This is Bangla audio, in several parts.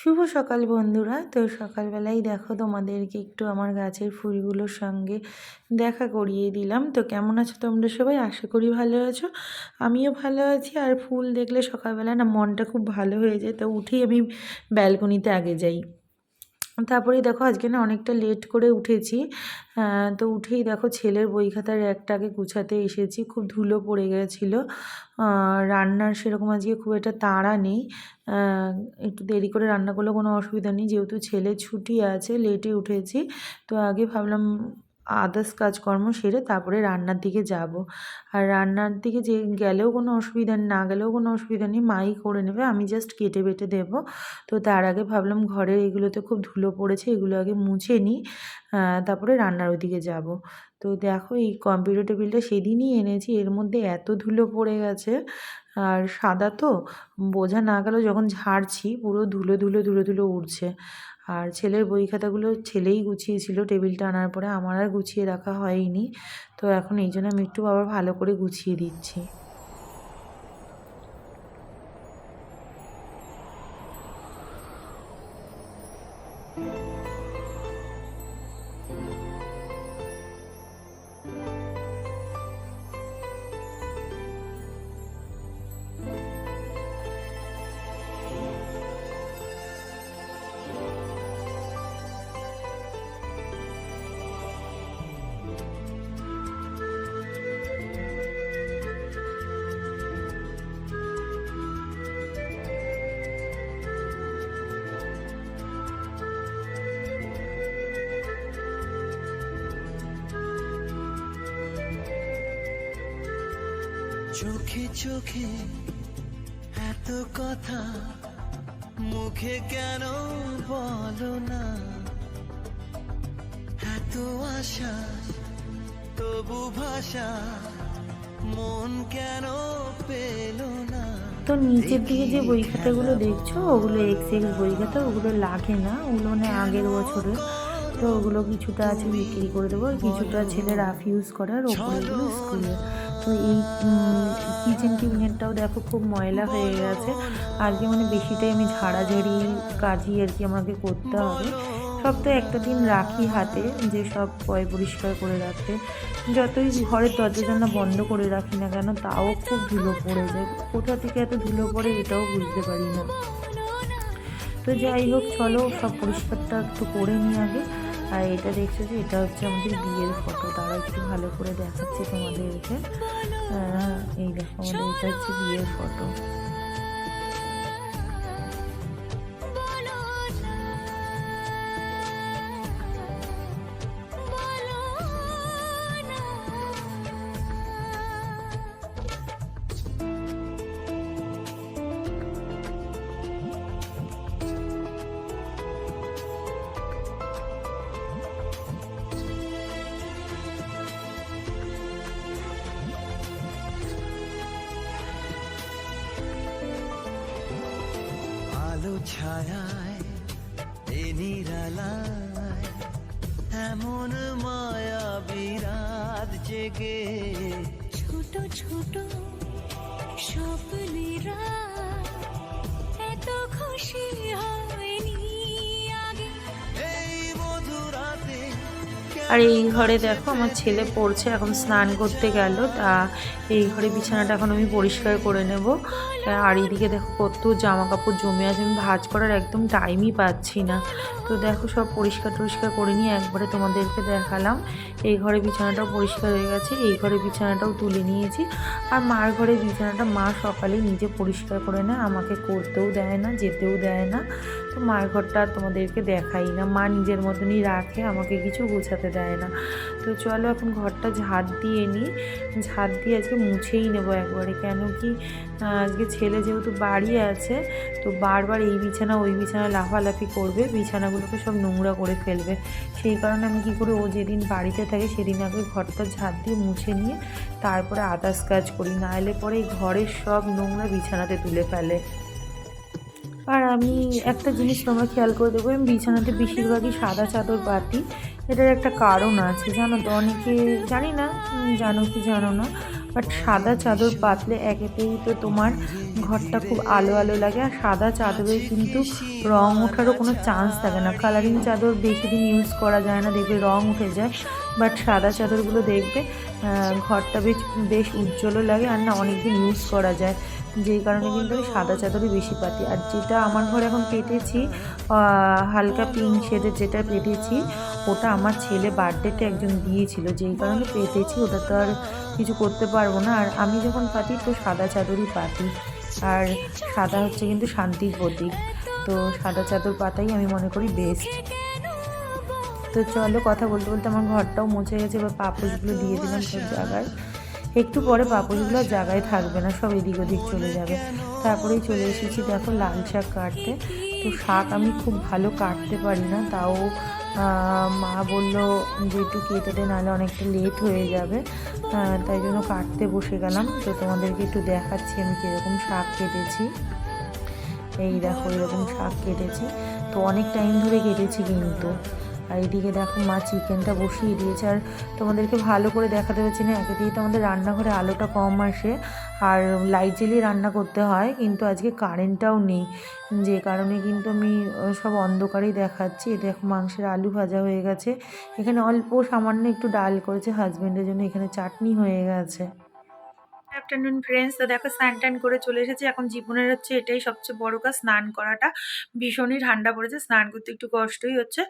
শুভ সকাল বন্ধুরা। তো সকালবেলাই দেখো তোমাদেরকে একটু আমার গাছের ফুলগুলোর সঙ্গে দেখা করিয়ে দিলাম। তো কেমন আছো তোমরা সবাই? আশা করি ভালো আছো। আমিও ভালো আছি। আর ফুল দেখলে সকালবেলা না মনটা খুব ভালো হয়ে যায়। তো উঠেই আমি ব্যালকনিতে আগে যাই। তারপরে দেখো আজকে না অনেকটা লেট করে উঠেছি। তো উঠেই দেখো ছেলের বই খাতার একটাকে গুছাতে এসেছি, খুব ধুলো পড়ে গেছিল। রান্নার সেরকম আজকে খুব একটা তাড়া নেই। একটু দেরি করে রান্না করলে কোনো অসুবিধা নেই। যেহেতু ছেলে ছুটি আছে লেটে উঠেছি। তো আগে ভাবলাম আদার্স কাজকর্ম সেরে তারপরে রান্নার দিকে যাব। আর রান্নার দিকে যে গেলেও কোনো অসুবিধা নেই না, গেলেও কোনো অসুবিধা নেই, মাই করে নেবে, আমি জাস্ট কেটে বেটে দেবো। তো তার আগে ভাবলাম ঘরের এগুলোতে খুব ধুলো পড়েছে, এগুলো আগে মুছে নিই তারপরে রান্নার ওদিকে যাব। তো দেখো এই কম্পিউটার টেবিলটা সেদিনই এনেছি, এর মধ্যে এত ধুলো পড়ে গেছে আর সাদা তো বোঝা না গেলেও যখন ঝাড়ছি, পুরো ধুলো ধুলো ধুলো ধুলো উঠছে আর ছেলের বই খাতাগুলো ছেলেই গুছিয়েছিল টেবিলটা আনার পরে, আমার আর গুছিয়ে রাখা হয়নি। তো এখন এই জন্য আমি একটু আবার ভালো করে গুছিয়ে দিচ্ছি। চোখে চোখে এত কথা মুখে কেন বলো না? এত আশা তবু ভাষা মন কেন পেল না? তো নিচের দিকে যে বই খাতাগুলো দেখছ ওগুলো এক্স এক্স বই খাতা ওগুলো লাগে না। ওগুলো মানে আগের বছরের। তো ওগুলো কিছুটা আছে বিক্রি করে দেবো। কিছুটা ছেলে রাফ ইউজ করে আর ওপরেগুলো স্কুলে তো এই কিচেন টিফিনেরটাও দেখো খুব ময়লা হয়ে গেছে। আজকে মানে বেশিটাই আমি ঝাড়াঝাড়ি কাজই আর কি আমাকে করতে হবে। সব তো একটা দিন রাখি হাতে, যে সব পয় পরিষ্কার করে রাখতে। যতই ঘরের দরজা জানা বন্ধ করে রাখি না কেন, তাও খুব ধুলো পড়ে যায়। কোথা থেকে এত ধুলো পড়ে এটাও বুঝতে পারি না। তো যাই হোক, চলো সব পরিষ্কারটা একটু করে নিই আগে। আর এটা দেখছ যে এটা হচ্ছে আমাদের বিয়ের ফটো। তারা একটু ভালো করে দেখাচ্ছে তোমাদেরকে। এই দেখো আমাদের এটা হচ্ছে বিয়ের ফটো। ছায়ায় এ নিরালায় এমন মায়া বিরাত জেগে। ছোট ছোট স্বপ্নেরা এত খুশি হয়নি আর এই ঘরে দেখো আমার ছেলে পড়ছে, এখন স্নান করতে গেল। তা এই ঘরে বিছানাটা এখন আমি পরিষ্কার করে নেব। আর এইদিকে দেখো কত জামা কাপড় জমে আছে, আমি ভাজ করার একদম টাইমই পাচ্ছি না। তো দেখো সব পরিষ্কার টরিষ্কার করে নিয়ে একবারে তোমাদেরকে দেখালাম। এই ঘরে বিছানাটাও পরিষ্কার হয়ে গেছে, এই ঘরে বিছানাটাও তুলে নিয়েছি। আর মার ঘরে বিছানাটা মা সকালে নিজে পরিষ্কার করে নেয়, আমাকে করতেও দেয় না, যেতেও দেয় না। তো মার ঘরটা আর তোমাদেরকে দেখাই না। মা নিজের মতনই রাখে, আমাকে কিছু গোছাতে দেয় না। তো চলো এখন ঘরটা ঝাড় দিয়ে নিই। ঝাড় দিয়ে আজকে মুছেই নেব একবারে, কেন কি আজকে ছেলে যেহেতু বাড়ি আছে, তো বারবার এই বিছানা, ওই বিছানা লাফালাফি করবে, বিছানাগুলোকে সব নোংরা করে ফেলবে। সেই কারণে আমি কী করি, ও যেদিন বাড়িতে থাকে সেদিন আগে ঘরটা ঝাড় দিয়ে মুছে নিয়ে তারপরে আদার্স কাজ করি। না এলে পরে ঘরের সব নোংরা বিছানাতে তুলে ফেলে। আর আমি একটা জিনিস তোমরা খেয়াল করে দেবো আমি বিছানাতে বেশিরভাগই সাদা চাদর পাতি এটার একটা কারণ আছে, জানো তো, অনেকে জানি না জানো কি জানো না বাট সাদা চাদর পাতলে একেতেই তো তোমার ঘরটা খুব আলো আলো লাগে, আর সাদা চাদরে কিন্তু রং ওঠারও কোনো চান্স থাকে না। কালারিং চাদর বেশি দিন ইউজ করা যায় না, দেখবে রং উঠে যায় বাট সাদা চাদরগুলো দেখবে ঘরটা বেশ বেশ উজ্জ্বলও লাগে, আর না অনেক দিন ইউজ করা যায়। যেই কারণে কিন্তু আমি সাদা চাদরই বেশি পাতি। আর যেটা আমার ঘরে এখন পেতেছি হালকা পিঙ্ক শেডের যেটা পেতেছি ওটা আমার ছেলে বার্থডেতে একজন দিয়েছিল। যেই কারণে পেতেছি ওটা তো আর কিছু করতে পারব না। আর আমি যখন পাতি, তো সাদা চাদরই পাতি। আর সাদা হচ্ছে কিন্তু শান্তির প্রতীক। তো সাদা চাদর পাতাই আমি মনে করি বেস্ট তো চলো কথা বলতে বলতে আমার ঘরটাও মুছে গেছে, এবার পাপোশগুলো দিয়ে দিলাম সব জায়গায়। একটু পরে পাপোশগুলো আর জায়গায় থাকবে না, সব এদিক ওদিক চলে যাবে। তারপরেই চলে এসেছি দেখো লাল শাক কাটতে। তো শাক আমি খুব ভালো কাটতে পারি না, তাও মা বলল যে একটু কেটে দে, নাহলে অনেকটা লেট হয়ে যাবে। তাই জন্য কাটতে বসে গেলাম। তো তোমাদেরকে একটু দেখাচ্ছি আমি কীরকম শাক কেটেছি। এই দেখো, এরকম শাক কেটেছি। তো অনেক টাইম ধরে কেটেছি কিন্তু। আর এদিকে দেখো মা চিকেনটা বসিয়ে দিয়েছে। আর তোমাদেরকে ভালো করে দেখাতে পারছি না একেতেই তো আমাদের রান্নাঘরে আলোটা কম আসে। আর লাইট জ্বালিয়ে রান্না করতে হয়, কিন্তু আজকে কারেন্টটাও নেই। যে কারণে কিন্তু আমি সব অন্ধকারেই দেখাচ্ছি। দেখো মাংসের আলু ভাজা হয়ে গেছে। এখানে অল্প সামান্য একটু ডাল করেছে হাজব্যান্ডের জন্য, এখানে চাটনি হয়ে গেছে। আফটারনুন ফ্রেন্ডস তো দেখো, স্নান টান করে চলে এসেছি। এখন জীবনের হচ্ছে এটাই সবচেয়ে বড় কাজ, স্নান করাটা। ভীষণই ঠান্ডা পড়েছে, স্নান করতে একটু কষ্টই হচ্ছে।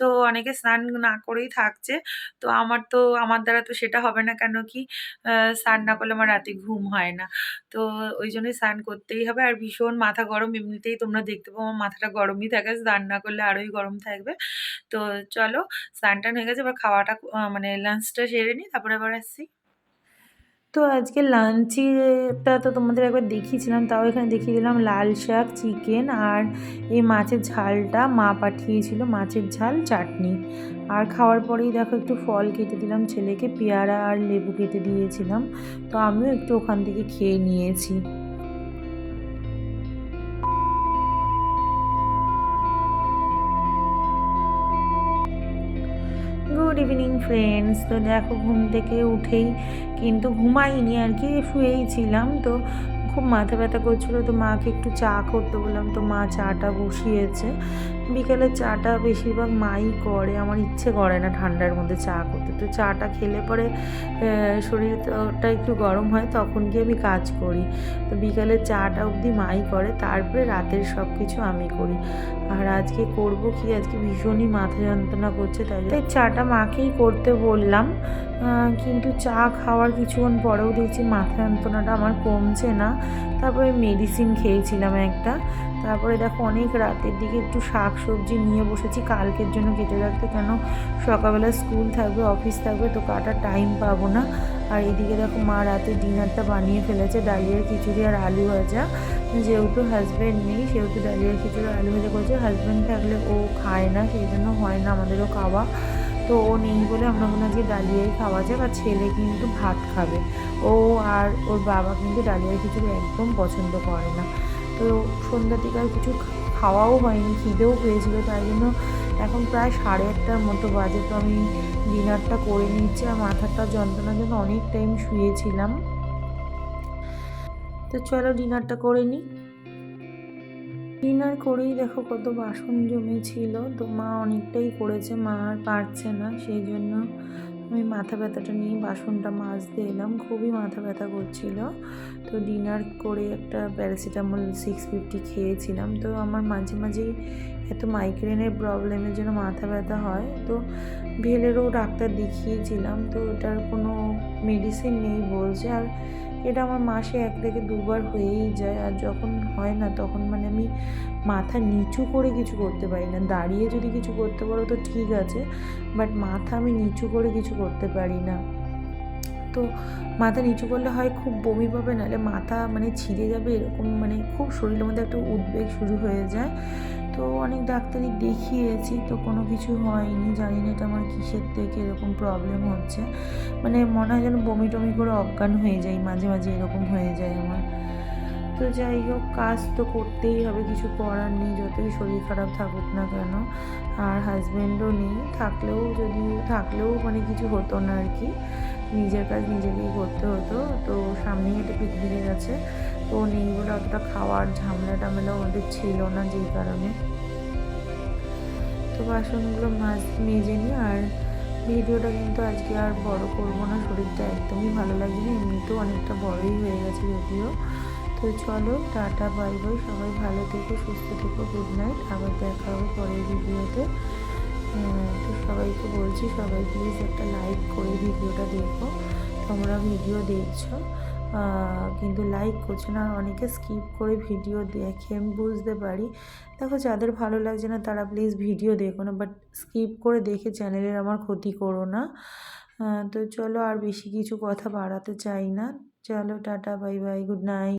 তো অনেকে স্নান না করেই থাকছে। তো আমার তো, আমার দ্বারা তো সেটা হবে না কেন কি? স্নান না করলে আমার রাতে ঘুম হয় না। তো ওই জন্যই স্নান করতেই হবে। আর ভীষণ মাথা গরম, এমনিতেই তোমরা দেখতে পাবো আমার মাথাটা গরমই থাকে। স্নান না করলে আরোই গরম থাকবে। তো চলো, স্নান টান হয়ে গেছে, এবার খাওয়াটা মানে লাঞ্চটা সেরে নিই, তারপরে আবার আসছি। তো আজকে লাঞ্চেটা তো তোমাদের একবার দেখিয়েছিলাম, তাও এখানে দেখিয়ে দিলাম লাল শাক, চিকেন আর এই মাছের ঝালটা মা পাঠিয়েছিল, মাছের ঝাল, চাটনি। আর খাওয়ার পরেই দেখো একটু ফল কেটে দিলাম ছেলেকে, পেয়ারা আর লেবু কেটে দিয়েছিলাম, তো আমিও একটু ওখান থেকে খেয়ে নিয়েছি। ফ্রেন্ডস তো দেখো ঘুম থেকে উঠেই কিন্তু ঘুমাইনি আর কি, শুয়েই ছিলাম। তো খুব মাথা ব্যথা করছিল, তো মাকে একটু চা করতে বললাম, তো মা চাটা বসিয়েছে। বিকেলে চাটা বেশিরভাগ মাই করে, আমার ইচ্ছে করে না ঠান্ডার মধ্যে চা করতে। তো চাটা খেলে পরে শরীরটা একটু গরম হয়, তখন গিয়ে আমি কাজ করি। তো বিকালে চাটা অবধি মাই করে, তারপরে রাতের সব কিছু আমি করি। আর আজকে করব কি? আজকে ভীষণই মাথা যন্ত্রণা করছে, তাই তাই চাটা মাকেই করতে বললাম। কিন্তু চা খাওয়ার কিছুক্ষণ পরেও দেখছি মাথা যন্ত্রণাটা আমার কমছে না। তারপরে মেডিসিন খেয়েছিলাম একটা। তারপরে দেখো অনেক রাতের দিকে একটু শাক সবজি নিয়ে বসেছি। কালকের জন্য কেটে রাখতে কেন? সকালবেলা স্কুল থাকবে অফিস থাকবে, তো কাটার টাইম পাবো না। আর এদিকে দেখো মা রাতে ডিনারটা বানিয়ে ফেলেছে, ডালিয়ার খিচুড়ি আর আলু ভাজা। যেহেতু হাজব্যান্ড নেই, সেহেতু ডালিয়ার খিচুড়ি আলু ভাজা করেছে। হাজব্যান্ড থাকলে ও খায় না, সেই জন্য হয় না আমাদেরও খাওয়া। তো ও নেই বলে আমরা মনে আজকে ডালিয়াই খাওয়া যাক, আর ছেলে কিন্তু ভাত খাবে। ও আর ওর বাবা কিন্তু ডালিয়ার খিচুড়ি একদম পছন্দ করে না। তো সন্ধ্যার দিকে আর কিছু খাওয়াও হয়নি, খিদেও পেয়েছিল, তাই জন্য এখন প্রায় সাড়ে আটটার মতো বাজে। তো আমি ডিনারটা করে নিচ্ছি আর মাথাটা যন্ত্রণার জন্য অনেক টাইম শুয়েছিলাম। তো চলো ডিনারটা করে নিই। ডিনার করেই দেখো কত বাসন জমেছিল। তো মা অনেকটাই করেছে, মা আর পারছে না, সেই জন্য আমি মাথা ব্যথাটা নিয়ে বাসনটা মাজতে এলাম। খুবই মাথা ব্যথা করছিল। তো ডিনার করে একটা প্যারাসিটামল সিক্স ফিফটি খেয়েছিলাম। তো আমার মাঝে মাঝেই এত মাইগ্রেনের প্রবলেমের জন্য মাথা ব্যথা হয়। তো ভেলেরও ডাক্তার দেখিয়েছিলাম। তো এটার কোনো মেডিসিন নেই বলছে। আর এটা আমার মাসে এক থেকে দুবার হয়েই যায় আর যখন হয় না তখন মানে আমি মাথা নিচু করে কিছু করতে পারি না। দাঁড়িয়ে যদি কিছু করতে পারো তো ঠিক আছে বাট মাথা আমি নিচু করে কিছু করতে পারি না। তো মাথা নিচু করলে হয় খুব বমি পাবে, নাহলে মাথা মানে ছিঁড়ে যাবে এরকম মানে খুব শরীরের মধ্যে একটা উদ্বেগ শুরু হয়ে যায়। তো অনেক ডাক্তারই দেখিয়েছি, তো কোনো কিছু হয়নি। জানি না এটা আমার কিসের থেকে এরকম প্রবলেম হচ্ছে। মানে মনে হয় যেন বমি টমি করে অজ্ঞান হয়ে যায় মাঝে মাঝে এরকম হয়ে যায় আমার। তো যাই হোক, কাজ তো করতেই হবে, কিছু করার নেই, যতই শরীর খারাপ থাকুক না কেন। আর হাজব্যান্ডও নেই, থাকলেও যদি, থাকলেও মানে কিছু হতো না আর কি। নিজের কাজ নিজেকেই করতে হতো, তো সামনেই একটা পিকনিকে গেছে। তো নেই অতটা খাওয়ার ঝামেলা টামেলা আমাদের ছিল না যেই কারণে। তো বাসনগুলো মাছ মেজে নিই আর ভিডিওটা কিন্তু আজকে আর বড় করব না, শরীরটা একদমই ভালো লাগছে না এমনিতেও অনেকটা বড়ই হয়ে গেছে যদিও। তো চলো, টাটা, বাই বাই, সবাই ভালো থেকো, সুস্থ থেকো গুড নাইট আবার দেখা হবে পরের ভিডিওতে। তো সবাইকে বলছি, সবাই প্লিজ একটা লাইক করে ভিডিওটা দেখো, তোমরা ভিডিও দেখছ। কিন্তু লাইক করছে না। অনেকে স্কিপ করে ভিডিও দেখে, আমি বুঝতে পারি। দেখো, যাদের ভালো লাগছে না, তারা প্লিজ ভিডিও দেখো না বাট স্কিপ করে দেখে চ্যানেলের আমার ক্ষতি করো না। তো চলো, আর বেশি কিছু কথা বাড়াতে চাই না। চলো, tata bye bye good night